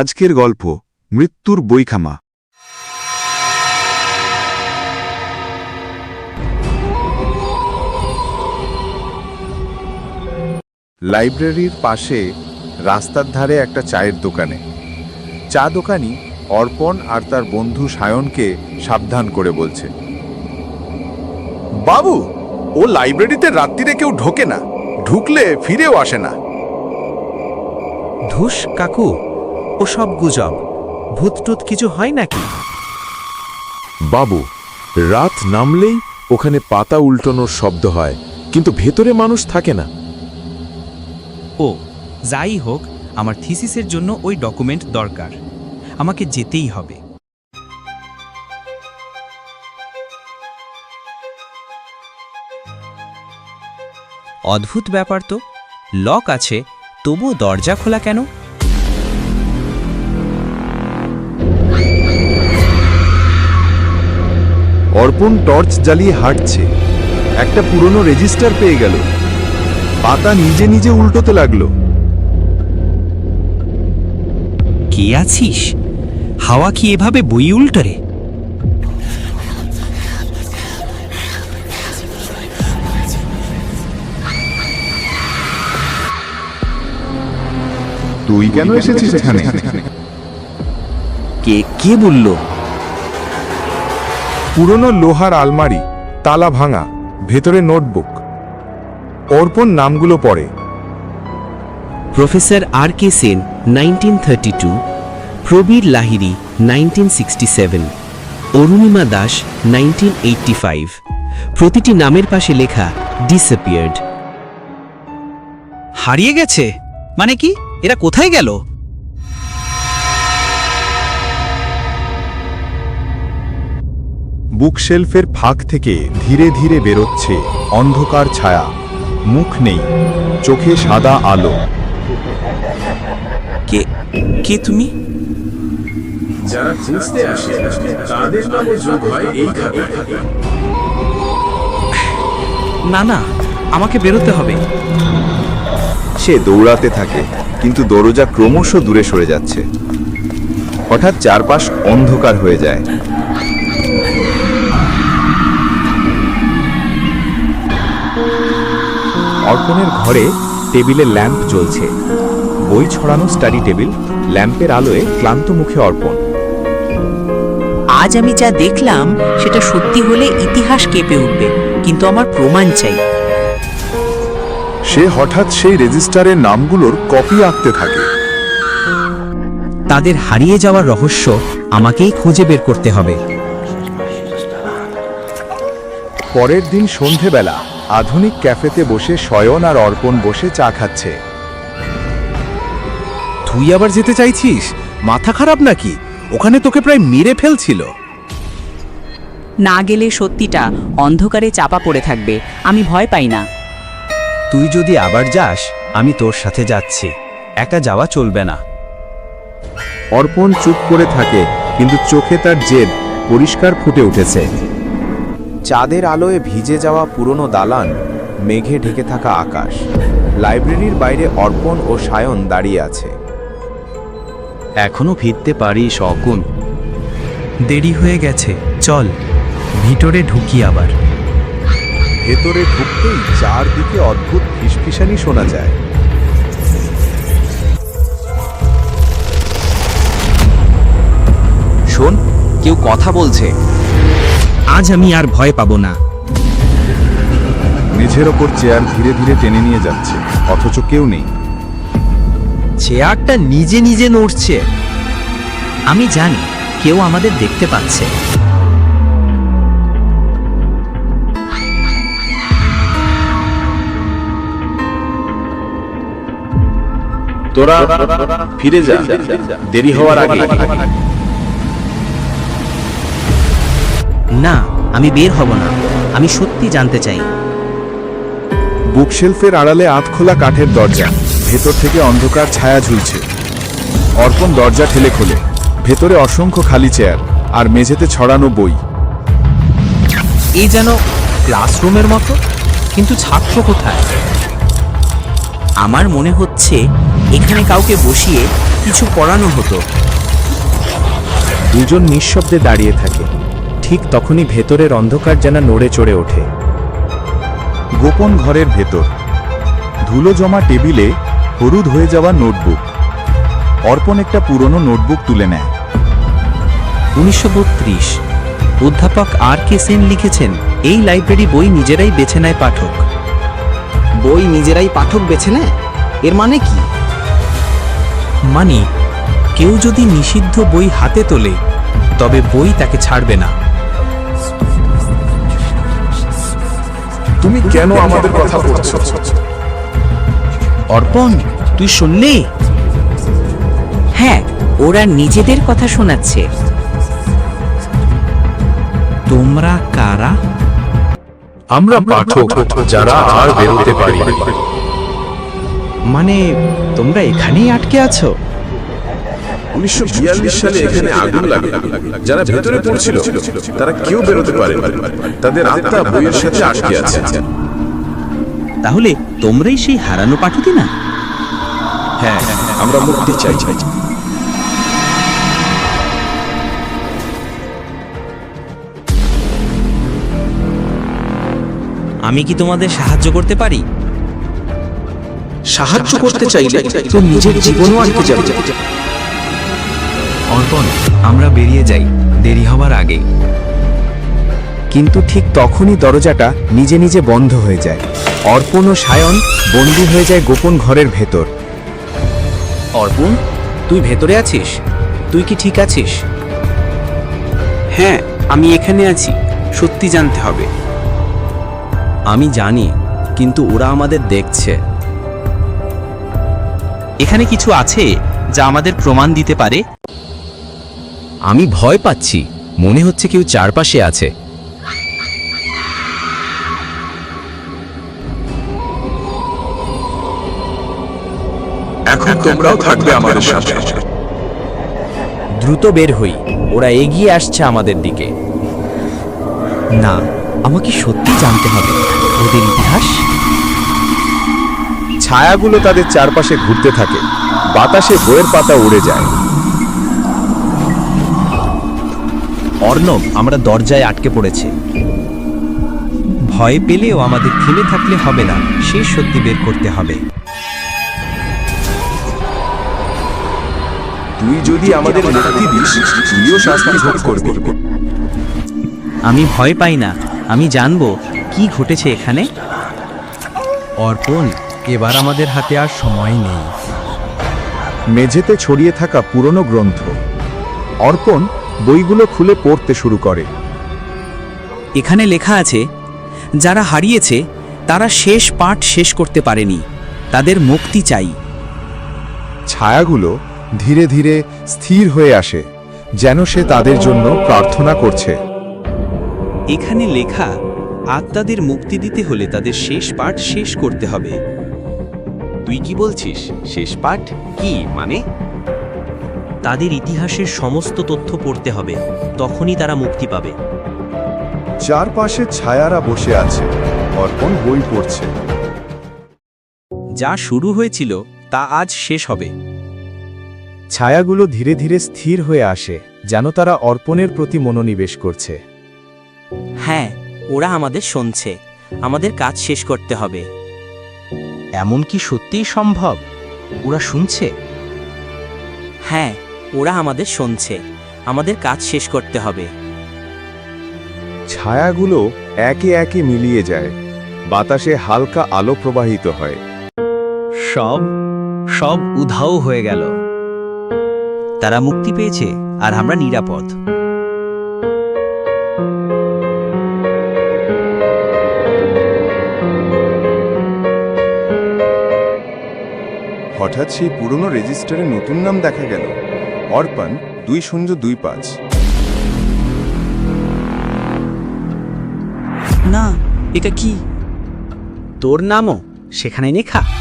আজকের গল্প, মৃত্যুর বইখামা। লাইব্রেরির পাশে রাস্তার ধারে একটা চায়ের দোকানে। চা দোকানি অর্পণ আর তার বন্ধু সায়নকে সাবধান করে বলছে, বাবু, ও লাইব্রেরিতে রাত্রিরে কেউ ঢোকে না। ঢুকলে ফিরেও আসে না। ধুস, কাকু ও সব গুজব। ভূতটুত কিছু হয় নাকি? বাবু রাত নামলেই ওখানে পাতা উল্টানোর শব্দ হয় কিন্তু ভেতরে মানুষ থাকে না। ও যাই হোক আমার থিসিসের জন্য ওই ডকুমেন্ট দরকার। আমাকে যেতেই হবে। অদ্ভুত ব্যাপার তো। লক আছে তবুও দরজা খোলা কেন? অর্পণ টর্চ জ্বালিয়ে হাঁটছে। একটা পুরনো রেজিস্টার পেয়ে গেল। পাতা নিজে নিজে উল্টোতে লাগল। কে আছিস? হাওয়া কি এভাবে বই উল্টারে? তুই কেন এসেছিস এখানে? কে কে বলল? পুরনো লোহার আলমারি তালা ভাঙা ভেতরে নোটবুক। অর্পণ নামগুলো পড়ে। Professor R K Sen nineteen thirty two Prabir Lahiri nineteen sixty seven Arunima Das nineteen eighty five প্রতিটি নামের পাশে লেখা ডিসঅ্যাপিয়ার্ড হারিয়ে গেছে? মানে কি? এরা কোথায় গেল? বুকশেলফের ফাঁক থেকে ধীরে ধীরে বেরোচ্ছে অন্ধকার ছায়া। মুখ নেই চোখে সাদা আলো। কে কে তুমি? যারা খুঁজতে আসে তাদের নামে যোগ হয় এই না না আমাকে বেরোতে হবে। সে দৌড়াতে থাকে কিন্তু দরজা ক্রমশ দূরে সরে যাচ্ছে। হঠাৎ চারপাশ অন্ধকার হয়ে যায়। অর্পণের ঘরে টেবিলে ল্যাম্প জ্বলছে। বই ছড়ানো স্টাডি টেবিল ল্যাম্পের আলোয় ক্লান্ত মুখে অর্পণ। আজ আমি যা দেখলাম সেটা সত্যি হলে ইতিহাস কেঁপে উঠবে কিন্তু আমার প্রমাণ চাই। সে হঠাৎ সেই রেজিস্টারের নামগুলোর কপি আঁকতে থাকে। তাদের হারিয়ে যাওয়ার রহস্য আমাকেই খুঁজে বের করতে হবে। পরের দিন সন্ধেবেলা। আধুনিক ক্যাফেতে বসে শয়ন আর অর্পণ বসে চা খাচ্ছে। তুই আবার যেতে চাইছিস? মাথা খারাপ নাকি? ওখানে তোকে প্রায় মেরে ফেলছিল। না গেলে সত্যিটা অন্ধকারে চাপা পড়ে থাকবে আমি ভয় পাই না। তুই যদি আবার যাস আমি তোর সাথে যাচ্ছি। একা যাওয়া চলবে না। অর্পণ চুপ করে থাকে কিন্তু চোখে তার জেদ পরিষ্কার ফুটে উঠেছে। চাঁদের আলোয় ভিজে যাওয়া পুরনো দালান মেঘে ঢেকে থাকা আকাশ। লাইব্রেরির বাইরে অর্পণ ও সায়ন দাঁড়িয়ে আছে। এখনও ফিরতে পারি শকুন। দেরি হয়ে গেছে চল ভিতরে ঢুকি আবার। ভেতরে ঢুকতেই চারদিকে অদ্ভুত ফিসফিসানি শোনা যায়। শোন কেউ কথা বলছে। আজ আমি আর ভয় পাবো না। মেঝের ওপর চেয়ার ধীরে ধীরে টেনে নিয়ে যাচ্ছে অথচ কেউ নেই। চেয়ারটা নিজে নিজে নড়ছে। আমি জানি কেউ আমাদের দেখতে পাচ্ছে। তোরা ফিরে যা দেরি হওয়ার আগে। না আমি বের হব না। আমি সত্যি জানতে চাই। বুকশেলফের আড়ালে আধখোলা কাঠের দরজা ভেতর থেকে অন্ধকার ছায়া ঝুলছে। অর্পণ দরজা ঠেলে খোলে ভেতরে অসংখ্য খালি চেয়ার আর মেঝেতে ছড়ানো বই। এই যেন ক্লাসরুমের মতো কিন্তু ছাত্র কোথায়? আমার মনে হচ্ছে এখানে কাউকে বসিয়ে কিছু পড়ানো হতো। দুজন নিঃশব্দে দাঁড়িয়ে থাকে। ঠিক তখনই ভেতরের অন্ধকার যেন নড়ে চড়ে ওঠে। গোপন ঘরের ভেতর। ধুলো জমা টেবিলে হলুদ হয়ে যাওয়া নোটবুক। অর্পণ একটা পুরনো নোটবুক তুলে নেয়। উনিশশো অধ্যাপক আর কে সেন লিখেছেন এই লাইব্রেরি বই নিজেরাই বেছে নেয় পাঠক। বই নিজেরাই পাঠক বেছে নেয়? এর মানে কি? মানে কেউ যদি নিষিদ্ধ বই হাতে তোলে তবে বই তাকে ছাড়বে না। তুমি কেন আমাদের কথা বলছো? অর্পণ তুই শুনলি? হ্যাঁ ওরা নিজেদের কথা শোনাচ্ছে। তোমরা কারা? আমরা পাঠক যারা আর বেরোতে পারি মানে তোমরা এখানেই আটকে আছো? উনিশশো সালে এখানে আগুন লাগে। যারা ভেতরে পড়ছিল তারা কেউ বেরোতে পারে তাদের আত্মা বইয়ের সাথে আটকে আছে। তাহলে তোমরাই সেই হারানো পাঠকই না? হ্যাঁ আমরা মুক্তি চাই। আমি কি তোমাদের সাহায্য করতে পারি? সাহায্য করতে চাইলে তো নিজের জীবনও আটকে যাবে। অর্পণ আমরা বেরিয়ে যাই দেরি হবার আগে। কিন্তু ঠিক তখনই দরজাটা নিজে নিজে বন্ধ হয়ে যায়। অর্পণ ও সায়ন বন্দী হয়ে যায় গোপন ঘরের ভেতর। অর্পণ তুই ভেতরে আছিস? তুই কি ঠিক আছিস? হ্যাঁ আমি এখানে আছি। সত্যি জানতে হবে। আমি জানি কিন্তু ওরা আমাদের দেখছে। এখানে কিছু আছে যা আমাদের প্রমাণ দিতে পারে? আমি ভয় পাচ্ছি। মনে হচ্ছে কেউ চারপাশে আছে। এখন তোমরাও থাকবে আমাদের সাথে। দ্রুত বের হই। ওরা এগিয়ে আসছে আমাদের দিকে। না আমাকে সত্যি জানতে হবে। ওদের ইতিহাস? ছায়াগুলো তাদের চারপাশে ঘুরতে থাকে। বাতাসে বইয়ের পাতা উড়ে যায়। অর্ণব আমরা দরজায় আটকে পড়েছে। ভয় পেলেও আমাদের থেমে থাকলে হবে না সে সত্যি বের করতে হবে। তুই যদি আমাদের মুক্তি দিস তুইও শাস্তি ভোগ করবি। আমি ভয় পাই না আমি জানব কি ঘটেছে এখানে। অর্পণ এবার আমাদের হাতে আর সময় নেই। মেঝেতে ছড়িয়ে থাকা পুরনো গ্রন্থ। অর্পণ বইগুলো খুলে পড়তে শুরু করে। এখানে লেখা আছে যারা হারিয়েছে তারা শেষ পাঠ শেষ করতে পারেনি তাদের মুক্তি চাই। ছায়াগুলো ধীরে ধীরে স্থির হয়ে আসে যেন সে তাদের জন্য প্রার্থনা করছে। এখানে লেখা আত্মাদের মুক্তি দিতে হলে তাদের শেষ পাঠ শেষ করতে হবে। তুই কি বলছিস? শেষ পাঠ কি মানে? তাদের ইতিহাসের সমস্ত তথ্য পড়তে হবে তখনই তারা মুক্তি পাবে। চারপাশে ছায়ারা বসে আছে অর্পণ বই পড়ছে। যা শুরু হয়েছিল তা আজ শেষ হবে। ছায়াগুলো ধীরে ধীরে স্থির হয়ে আসে যেন তারা অর্পণের প্রতি মনোনিবেশ করছে। হ্যাঁ ওরা আমাদের শুনছে আমাদের কাজ শেষ করতে হবে। এমন কি সত্যিই সম্ভব? ওরা শুনছে? হ্যাঁ ওরা আমাদের শুনছে। আমাদের কাজ শেষ করতে হবে। ছায়াগুলো একে একে মিলিয়ে যায়। বাতাসে হালকা আলো প্রবাহিত হয়। সব সব উধাও হয়ে গেল। তারা মুক্তি পেয়েছে আর আমরা নিরাপদ। হঠাৎ সেই পুরনো রেজিস্টারে নতুন নাম দেখা গেল। অর্পণ দুই শূন্য দুই পাঁচ। না এটা কি? তোর নামও সেখানে লেখা?